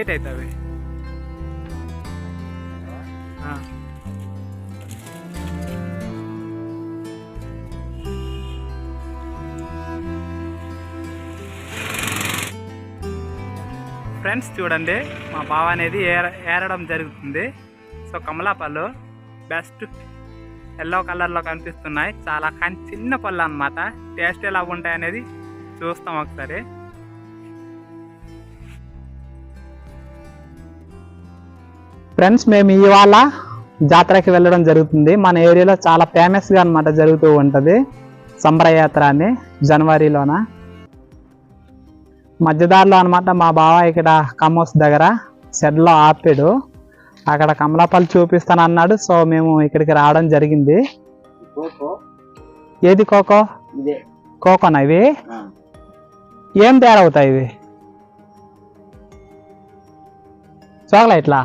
ఏటవుతావి friends చూడండి మా బావ అనేది ఏర ఏరడం జరుగుతుంది. సో కమలాపళ్ళు బెస్ట్ ఎల్లో కలర్లో కనిపిస్తున్నాయి. చాలా కానీ చిన్న పళ్ళు అనమాట టేస్ట్ ఎలా ఉంటాయి అనేది చూస్తాం ఒకసారి. ఫ్రెండ్స్ మేము ఇవాళ జాతరకి వెళ్ళడం జరుగుతుంది. మన ఏరియాలో చాలా ఫేమస్గా అనమాట జరుగుతూ ఉంటుంది. సంబరయాత్ర అని జనవరిలోన. మధ్యదారిలో అనమాట మా బావ ఇక్కడ కమ్మోస్ దగ్గర షెడ్లో ఆపాడు. అక్కడ కమలాపల్లి చూపిస్తాను అన్నాడు సో మేము ఇక్కడికి రావడం జరిగింది. ఏది కోకో? కోకోనా ఇవి. ఏం తయారు అవుతాయి ఇవి చాక్లెట్లా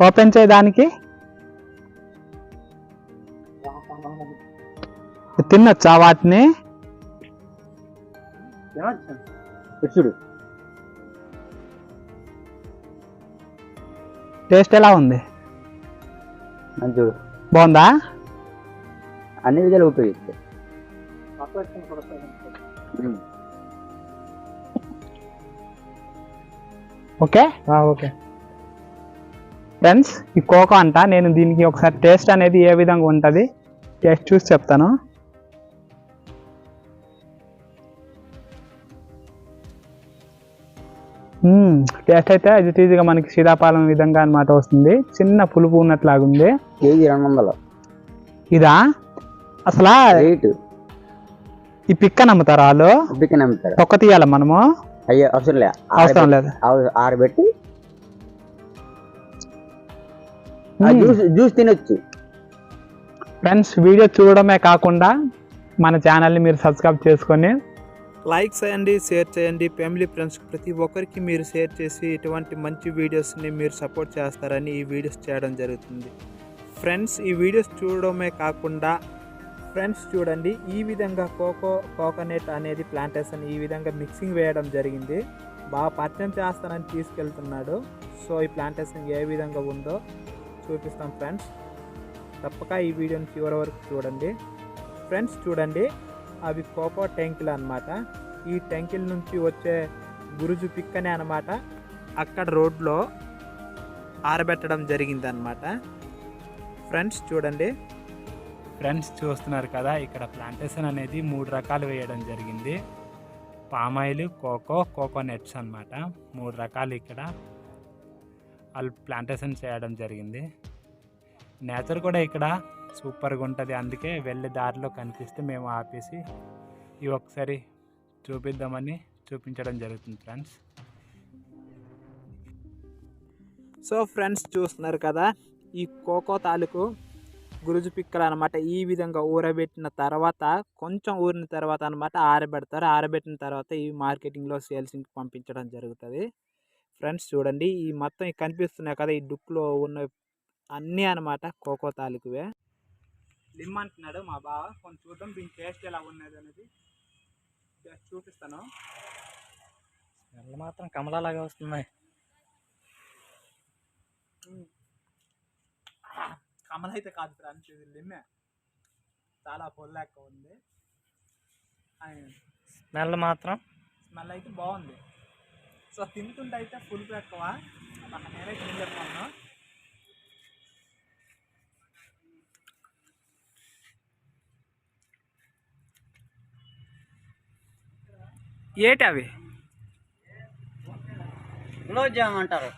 ఓపెన్ చేయడానికి తినొచ్చా వాటిని? చూడు. టేస్ట్ ఎలా ఉంది? చూడు. బాగుందా? అన్ని విధాలు ఉపయోగిస్తాయి. ఓకే? ఓకే. ఫ్రెండ్స్ ఈ కోకో అంట నేను దీనికి ఒకసారి టేస్ట్ అనేది ఏ విధంగా ఉంటుంది టేస్ట్ చూసి చెప్తాను. టేస్ట్ అయితే యాజ్ ఈజీగా మనకి సీతాఫలం విధంగా అన్నమాట వస్తుంది. చిన్న పులుపు ఉన్నట్లాగుంది కేజీ రెండు వందలు. ఇదా? అసలు ఈ పిక్క నమ్ముతారా వాళ్ళు? బిక్కన అమ్ముతారు తొక్క తీయాలి మనము? అయ్యో అవసరం లే. అవసరం లేదు. ఆరబెట్టి- ఆరబెట్టి జ్యూస్ జ్యూస్ తినొచ్చు. ఫ్రెండ్స్ వీడియో చూడడమే కాకుండా మన ఛానల్ని మీరు సబ్స్క్రైబ్ చేసుకొని లైక్ చేయండి షేర్ చేయండి. ఫ్యామిలీ ఫ్రెండ్స్ ప్రతి ఒక్కరికి మీరు షేర్ చేసి ఇటువంటి మంచి వీడియోస్ని మీరు సపోర్ట్ చేస్తారని ఈ వీడియోస్ చేయడం జరుగుతుంది. ఫ్రెండ్స్ ఈ వీడియోస్ చూడడమే కాకుండా ఫ్రెండ్స్ చూడండి. ఈ విధంగా కోకో కోకోనట్ అనేది ప్లాంటేషన్ ఈ విధంగా మిక్సింగ్ వేయడం జరిగింది. బాగా పరిచయం చేస్తానని తీసుకెళ్తున్నాడు. సో ఈ ప్లాంటేషన్ ఏ విధంగా ఉందో చూపిస్తాం ఫ్రెండ్స్. తప్పక ఈ వీడియోని చివరి వరకు చూడండి. ఫ్రెండ్స్ చూడండి. అవి కోకో ట్యాంకులు అన్నమాట. ఈ ట్యాంకుల నుంచి వచ్చే గురుజు పిక్కనే అనమాట అక్కడ రోడ్లో ఆరబెట్టడం జరిగింది అనమాట ఫ్రెండ్స్ చూడండి. ఫ్రెండ్స్ చూస్తున్నారు కదా ఇక్కడ ప్లాంటేషన్ అనేది మూడు రకాలు వేయడం జరిగింది. పామాయిల్ కోకో కోకోనట్స్ అన్నమాట. మూడు రకాలు ఇక్కడ. వాళ్ళు ప్లాంటేషన్ చేయడం జరిగింది. నేచర్ కూడా ఇక్కడ సూపర్గా ఉంటుంది. అందుకే వెళ్ళే దారిలో కనిపిస్తే మేము ఆపేసి ఇవి ఒకసారి చూపిద్దామని చూపించడం జరుగుతుంది ఫ్రెండ్స్ సో ఫ్రెండ్స్ చూస్తున్నారు కదా ఈ కోకో తాలూకు గురుజు పిక్కలు అనమాట ఈ విధంగా ఊరబెట్టిన తర్వాత కొంచెం ఊరిన తర్వాత అనమాట ఆరబెడతారు. ఆరబెట్టిన తర్వాత ఈ మార్కెటింగ్లో సేల్సింగ్కి పంపించడం జరుగుతుంది. ఫ్రెండ్స్ చూడండి. ఈ మొత్తం కనిపిస్తున్నాయి కదా ఈ డుక్లో ఉన్న అన్నీ అనమాట కోకో తాలూకువే. లిమ్ అంటున్నాడు మా బావ. కొంచెం చూద్దాం దీని టేస్ట్ ఎలా ఉన్నది అనేది. టేస్ట్ చూపిస్తాను. స్మెల్ మాత్రం కమలాలాగా వస్తున్నాయి. కమల అయితే కాదు ఫ్రెండ్స్ ఇది లిమ్మే. చాలా పొల్లాక ఉంది. స్మెల్ మాత్రం స్మెల్ అయితే బాగుంది. సో తింటుంటే అయితే ఫుల్ ఎక్కువ. అక్కడ నేనే తిని చెప్పాను ఏటి అవి? గులాబ్ జామ్ అంటారు.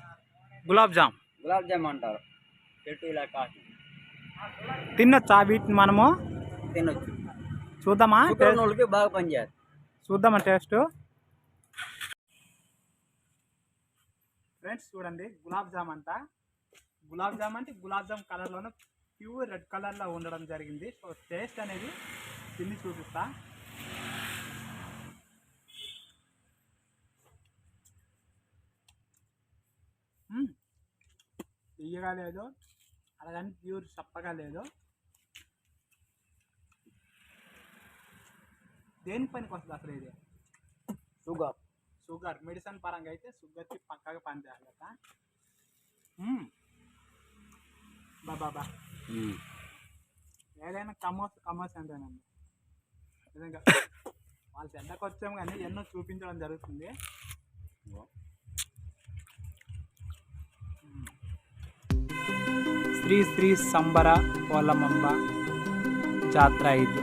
గులాబ్ జామ్. గులాబ్ జామ్ అంటారు. చెట్టు ఇలా కాసి తినొచ్చా వీటిని మనము? తినొచ్చు. చూద్దామా? వాళ్ళకి బాగా పనిచేస్తుంది చూద్దామా టేస్ట్? ఫ్రెండ్స్ చూడండి గులాబ్ జామ్ అంట గులాబ్ జామ్ అంటే గులాబ్ జామ్ కలర్లోనే ప్యూర్ రెడ్ కలర్లో ఉండడం జరిగింది. సో టేస్ట్ అనేది తిని చూపిస్తా. తీయగా లేదు అలాగని ప్యూర్ చప్పగా లేదు. దేని పనికి వస్తుంది అసలు ఇది? షుగర్. షుగర్ మెడిసిన్ పరంగా అయితే షుగర్కి పక్కగా పనిచేయాలి కదా బాబా బా ఏదైనా కమోస్ కమోస్ అంటేనండి నిజంగా. వాళ్ళ చెడ్డకు వచ్చాము కానీ ఎన్నో చూపించడం జరుగుతుంది. శ్రీ శ్రీ సంబర పోలమంబ జాతర ఇది.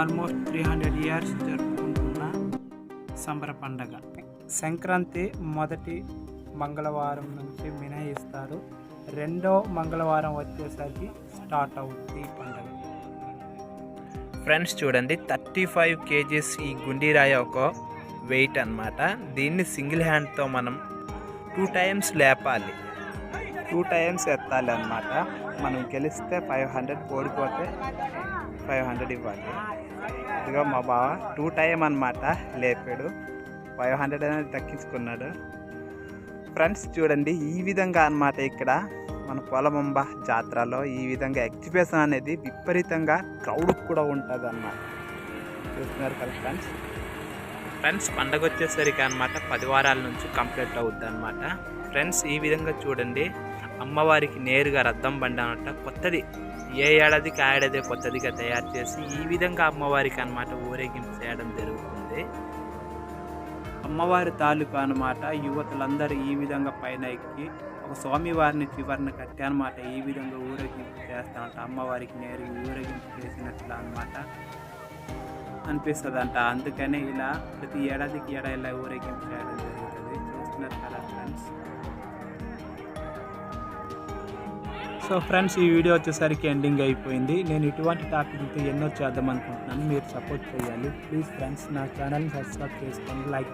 ఆల్మోస్ట్ త్రీ హండ్రెడ్ ఇయర్స్ జరుపుకుంటున్న సంబర పండగ. సంక్రాంతి మొదటి మంగళవారం నుంచి మినహాయిస్తారు. రెండో మంగళవారం వచ్చేసరికి స్టార్ట్ అవుతుంది ఈ పండుగ. ఫ్రెండ్స్ చూడండి థర్టీ ఫైవ్ కేజీస్ ఈ గుండీరాయ ఒక వెయిట్ అనమాట దీన్ని సింగిల్ హ్యాండ్తో మనం టూ టైమ్స్ లేపాలి. టూ టైమ్స్ ఎత్తాలి అన్నమాట. మనం గెలిస్తే ఫైవ్ హండ్రెడ్ ఓడిపోతే ఫైవ్ హండ్రెడ్ ఇవ్వాలి. ఇదిగో మా బావ టూ టైం అన్నమాట లేపాడు. ఫైవ్ హండ్రెడ్ అనేది దక్కించుకున్నాడు ఫ్రెండ్స్ చూడండి ఈ విధంగా అన్నమాట ఇక్కడ మన పొలమంబ జాతరలో ఈ విధంగా ఎగ్జిబిషన్ అనేది విపరీతంగా క్రౌడ్ కూడా ఉంటుంది అన్నమాట చూస్తున్నారు కదా ఫ్రెండ్స్ ఫ్రెండ్స్ పండగ వచ్చేసరికి అనమాట పది వారాల నుంచి కంప్లీట్ అవుద్ది అనమాట ఫ్రెండ్స్ ఈ విధంగా చూడండి అమ్మవారికి నేరుగా రథం బండి అనమాట కొత్తది. ఏ ఏడాదికి ఆ ఏడాది కొత్తదిగా తయారు చేసి ఈ విధంగా అమ్మవారికి అన్నమాట ఊరేగింపు చేయడం జరుగుతుంది. అమ్మవారి తాలూకు అనమాట యువతులందరూ ఈ విధంగా పైన ఎక్కి ఒక స్వామివారిని చివరిని కట్టానమాట ఈ విధంగా ఊరేగింపు చేస్తామంట అమ్మవారికి నేరు ఊరేగింపు చేసినట్లు అనమాట అనిపిస్తుంది అంట అందుకనే ఇలా ప్రతి ఏడాదికి ఏడా ఇలా ఊరేగింపు చేయడం జరుగుతుంది. చూస్తున్నారు కదా ఫ్రెండ్స్? సో ఫ్రెండ్స్ ఈ వీడియో వచ్చేసరికి ఎండింగ్ అయిపోయింది. నేను ఇటువంటి టాపిక్తో ఎన్నో చేద్దాం అనుకుంటున్నాను. మీరు సపోర్ట్ చేయాలి. ప్లీజ్ ఫ్రెండ్స్ నా ఛానల్ని సబ్స్క్రైబ్ చేసుకోండి. లైక్